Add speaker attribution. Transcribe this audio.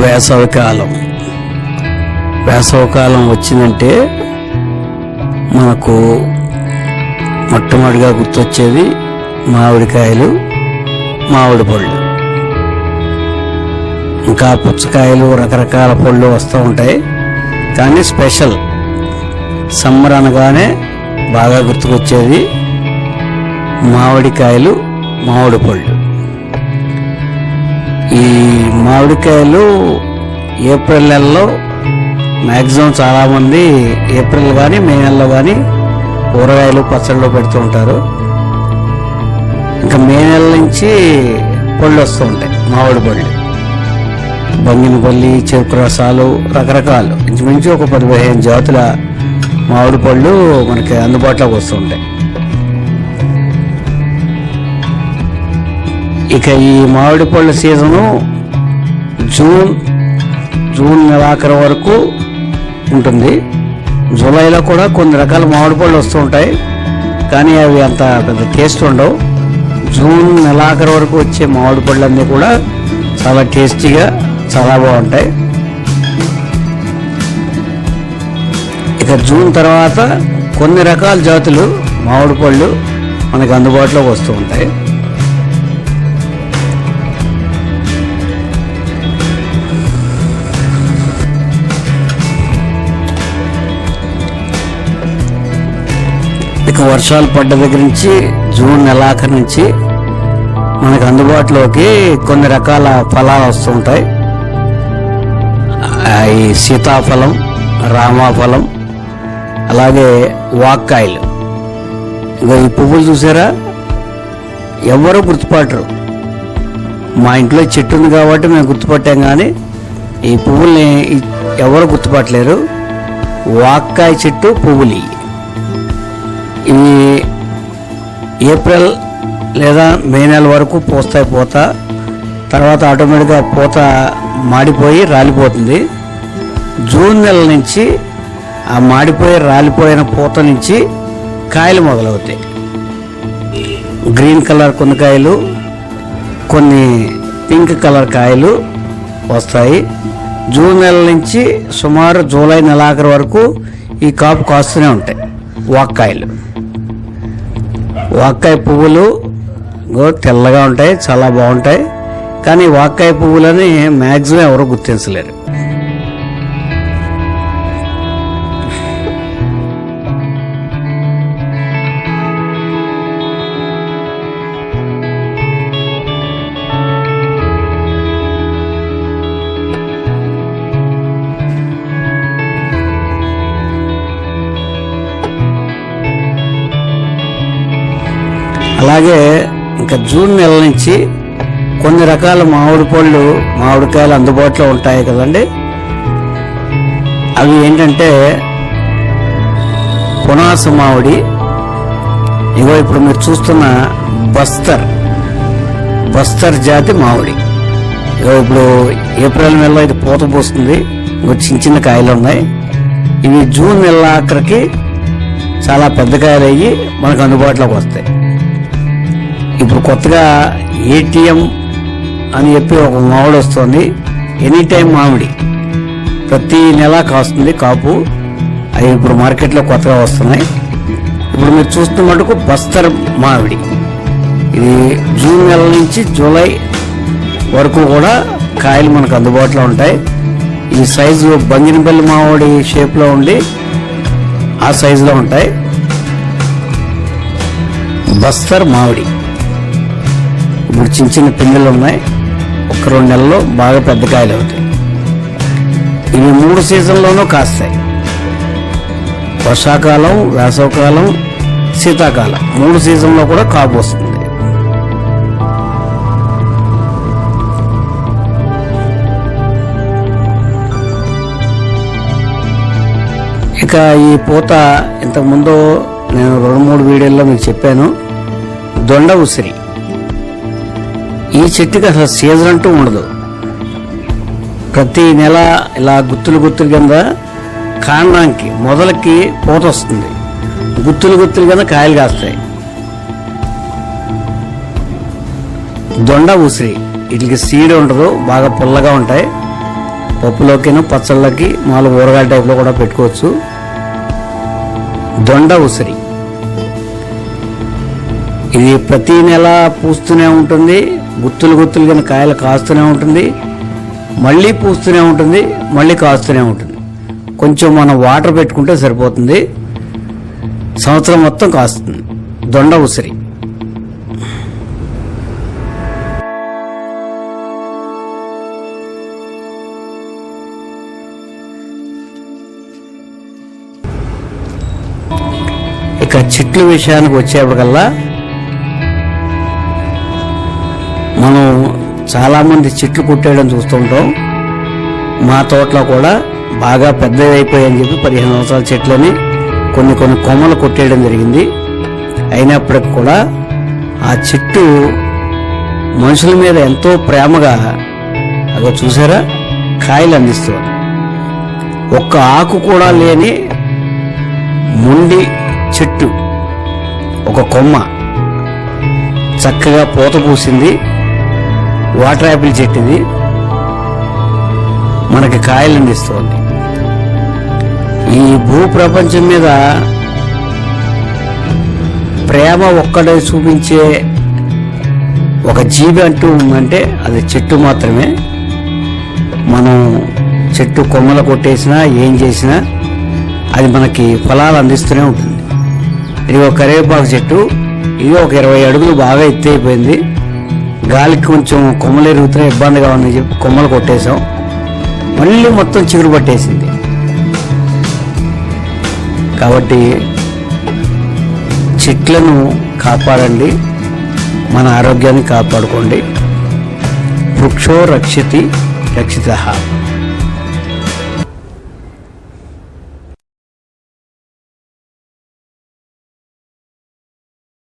Speaker 1: వేసవికాలం. వేసవికాలం వచ్చిందంటే మనకు మొట్టమొదటిగా గుర్తొచ్చేది మామిడికాయలు మామిడి పళ్ళు. ఇంకా పుచ్చకాయలు రకరకాల పళ్ళు వస్తూ ఉంటాయి. కానీ స్పెషల్ సమ్మర్ అనగానే బాగా గుర్తుకొచ్చేది మామిడికాయలు మామిడి పళ్ళు. ఈ మామిడికాయలు ఏప్రిల్ నెలలో మ్యాక్సిమం చాలామంది ఏప్రిల్ కానీ మే నెలలో కానీ కూరగాయలు పచ్చళ్ళు పెడుతూ ఉంటారు. ఇంకా మే నెల నుంచి పళ్ళు వస్తూ ఉంటాయి మామిడి పళ్ళు బంగినపల్లి చెరుకు రసాలు రకరకాలు. ఇంచుమించు ఒక పది పదిహేను జాతుల మామిడి పళ్ళు మనకి అందుబాటులోకి వస్తుంటాయి ఇక ఈ మామిడి పళ్ళ సీజను జూన్ జూన్ నెలాఖరు వరకు ఉంటుంది. జూలైలో కూడా కొన్ని రకాల మామిడి పళ్ళు వస్తూ ఉంటాయి. కానీ అవి అంత పెద్ద టేస్ట్ ఉండవు. జూన్ నెలాఖరు వరకు వచ్చే మామిడి పళ్ళన్నీ కూడా చాలా టేస్టీగా చాలా బాగుంటాయి. ఇక జూన్ తర్వాత కొన్ని రకాల జాతులు మామిడి పళ్ళు మనకు అందుబాటులోకి వస్తూ ఉంటాయి. వర్షాలు పడ్డ దగ్గర నుంచి జూన్ నెలాఖరు నుంచి మనకు అందుబాటులోకి కొన్ని రకాల ఫలాలు వస్తుంటాయి ఈ సీతాఫలం రామాఫలం అలాగే వాక్కాయలు. ఇగో ఈ పువ్వులు చూసారా? ఎవరు గుర్తుపట్టరు. మా ఇంట్లో చెట్టు ఉంది కాబట్టి మేము గుర్తుపట్టాం కానీ ఈ పువ్వుల్ని ఎవరు గుర్తుపట్టలేరు. వాక్కాయ చెట్టు పువ్వులు ఈ ఏప్రిల్ లేదా మే నెల వరకు పూస్తాయి పూత తర్వాత ఆటోమేటిక్గా పూత మాడిపోయి రాలిపోతుంది. జూన్ నెల నుంచి ఆ మాడిపోయి రాలిపోయిన పూత నుంచి కాయలు మొదలవుతాయి. గ్రీన్ కలర్ కొన్ని కాయలు కొన్ని పింక్ కలర్ కాయలు వస్తాయి. జూన్ నెల నుంచి సుమారు జూలై నెలాఖరు వరకు ఈ కాపు కాస్తూనే ఉంటాయి వాక్కాయలు. వాక్కాయ పువ్వులు తెల్లగా ఉంటాయి చాలా బాగుంటాయి. కానీ వాక్కాయ పువ్వులని మ్యాక్సిమం ఎవరు గుర్తించలేరు. అలాగే ఇంకా జూన్ నెల నుంచి కొన్ని రకాల మామిడి పళ్ళు మామిడికాయలు అందుబాటులో ఉంటాయి కదండి. అవి ఏంటంటే పునాస మామిడి ఇగో ఇప్పుడు మీరు చూస్తున్న బస్తర్ బస్తర్ జాతి మామిడి. ఇగో ఇప్పుడు ఏప్రిల్ నెలలో ఇది పూత పోస్తుంది. ఇంకో చిన్న చిన్న కాయలు ఉన్నాయి. ఇవి జూన్ నెల ఆఖరికి చాలా పెద్ద కాయలు అయ్యి మనకు అందుబాటులోకి వస్తాయి. ఇప్పుడు కొత్తగా ఏటీఎం అని చెప్పి ఒక మామిడి వస్తుంది. ఎనీ టైం మామిడి ప్రతి నెల కాస్తుంది కాపు. అవి ఇప్పుడు మార్కెట్లో కొత్తగా వస్తున్నాయి. ఇప్పుడు మీరు చూస్తున్న మటుకు బస్తర్ మామిడి ఇది జూన్ నెల నుంచి జూలై వరకు కూడా కాయలు మనకు అందుబాటులో ఉంటాయి. ఈ సైజు బంగినపల్లి మామిడి షేప్లో ఉండి ఆ సైజులో ఉంటాయి. బస్తర్ మామిడి చిన్న చిన్న పిందెలు ఉన్నాయి. ఒక రెండు నెలల్లో బాగా పెద్ద కాయలు అవుతాయి. ఇవి మూడు సీజన్లోనూ కాస్తాయి. వర్షాకాలం వేసవకాలం శీతాకాలం మూడు సీజన్లో కూడా కాపు వస్తుంది. ఇక ఈ పూత ఇంతకుముందు నేను రెండు మూడు వీడియోల్లో మీకు చెప్పాను. దొండ ఉసిరి. ఈ చెట్టుకి అసలు సీజన్ అంటూ ఉండదు. ప్రతి నెల ఇలా గుత్తులు గుత్తులు కింద కాండానికి మొదలకి పూత వస్తుంది. గుత్తులు గుత్తులు కింద కాయలు కాస్తాయి. దొండ ఉసిరి వీటికి సీడ్ ఉండదు బాగా పుల్లగా ఉంటాయి. పప్పులోకిను పచ్చళ్ళకి మామూలు ఊరగాయ టైప్లో కూడా పెట్టుకోవచ్చు. దొండ ఉసిరి ఇది ప్రతి నెల పూస్తూనే ఉంటుంది. గుత్తులు గుత్తులు కానీ కాయలు కాస్తూనే ఉంటుంది మళ్ళీ పూస్తూనే ఉంటుంది మళ్ళీ కాస్తూనే ఉంటుంది. కొంచెం మనం వాటర్ పెట్టుకుంటే సరిపోతుంది. సంవత్సరం మొత్తం కాస్తుంది. దొండ ఉసిరి. ఇక చెట్ల విషయానికి వచ్చేప్పటికల్లా మనం చాలామంది చెట్లు కొట్టేయడం చూస్తుంటాం మా తోటలో కూడా బాగా పెద్దవి అయిపోయాయని చెప్పి పదిహేను సంవత్సరాల చెట్లని కొన్ని కొన్ని కొమ్మలు కొట్టేయడం జరిగింది. అయినప్పటికి కూడా ఆ చెట్టు మనుషుల మీద ఎంతో ప్రేమగా అదో చూసారా? కాయలు అందిస్తుంది. ఒక్క ఆకు కూడా లేని ముండి చెట్టు ఒక కొమ్మ. చక్కగా పూత పూసింది. వాటర్ యాపిల్ చెట్టు ఇది మనకి కాయలు అందిస్తుంది. ఈ భూ ప్రపంచం మీద ప్రేమ ఒక్కడే చూపించే ఒక జీవి అంటూ ఉందంటే అది చెట్టు మాత్రమే. మనం చెట్టు కొమ్మలు కొట్టేసినా ఏం చేసినా అది మనకి ఫలాలు అందిస్తూనే ఉంటుంది. ఇది ఒక కరివేపాకు చెట్టు ఇది ఒక ఇరవై అడుగులు బాగా ఎత్తైపోయింది గాలికి కొంచెం కొమ్మలు ఎరుగుతున్నా ఇబ్బందిగా ఉందని చెప్పి కొమ్మలు కొట్టేశాం. మళ్ళీ మొత్తం చిగురు పట్టేసింది. కాబట్టి చెట్లను కాపాడండి మన ఆరోగ్యాన్ని కాపాడుకోండి. వృక్షో రక్షితి రక్షిత.